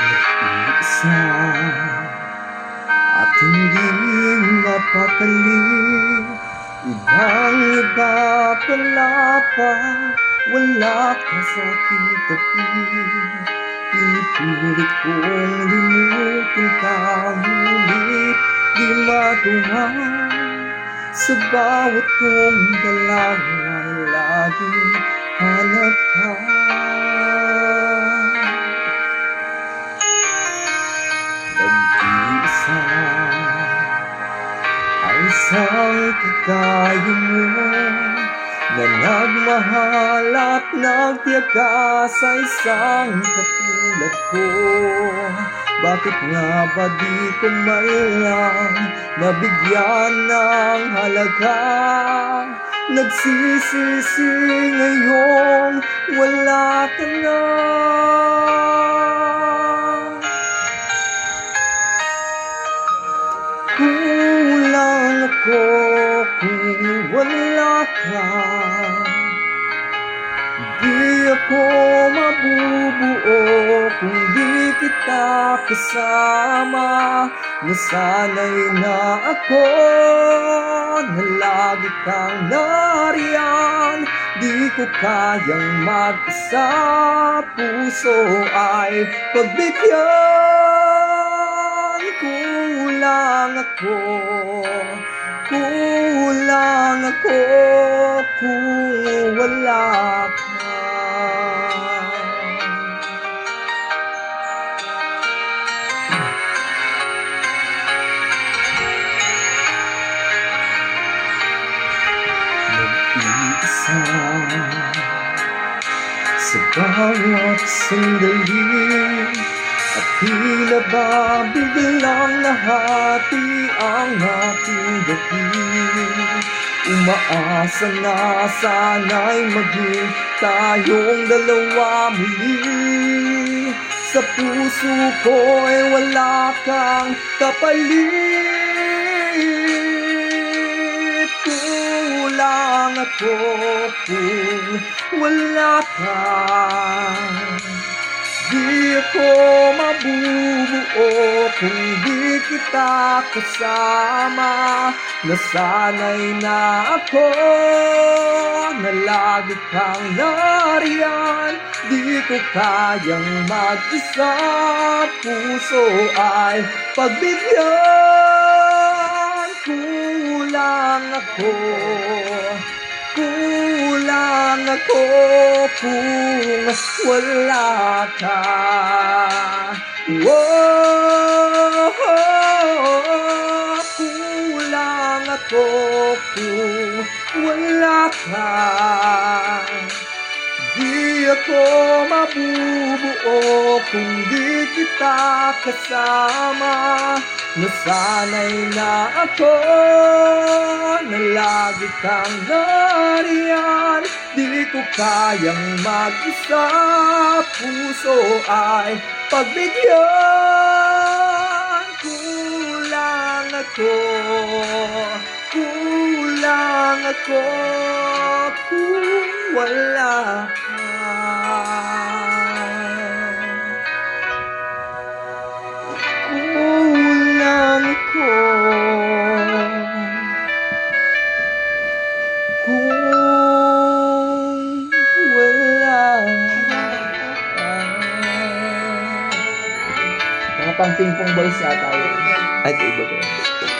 Nag-iisa at hindi napakali. Ibang iba pala pa Wala ka sa aking tabi. Pinipilit kong limutin ka Ngunit di magawa. Sa bawat kong galaw ay isang kagaya mo Na nagmahal at nagtiyaga sa isang katulad ko Bakit nga ba di ko man nabigyan ng halaga? Nagsisisi ngayong wala ka na Ako kung wala ka. Di ako mabubuo kung di kita kasama. Nasanay na ako na lagi kang nariyan. Di ko kayang mag-isa. Puso ay pagbigyan. Kulang ako Kulang ako kung wala ka. Nag-iisa Sa bawat sandali At tila ba biglang nahati ang aking gabi Umaasa na sana'y maging tayong dalawa muli. Sa puso ko ay wala kang kapalit. Kulang ako kung wala ka mabubuo kung di kita kasama Nasanay na ako na lagi kang nariyan. Di ko kayang mag-isa Puso ay pagbigyan Kulang ako Kulang ako kung wala ka. Whoa, kulang ako kung wala ka. Di ako mabubuo kung di kita kasama. Nasanay na ako na lagi kang nariyan. Di ko kayang mag-isa. Puso ay pagbigyan ako Kulang ako kung wala Kulang ako Kung wala ka. Mga pang ping pong boys yata yun. Ay, iba ba yun?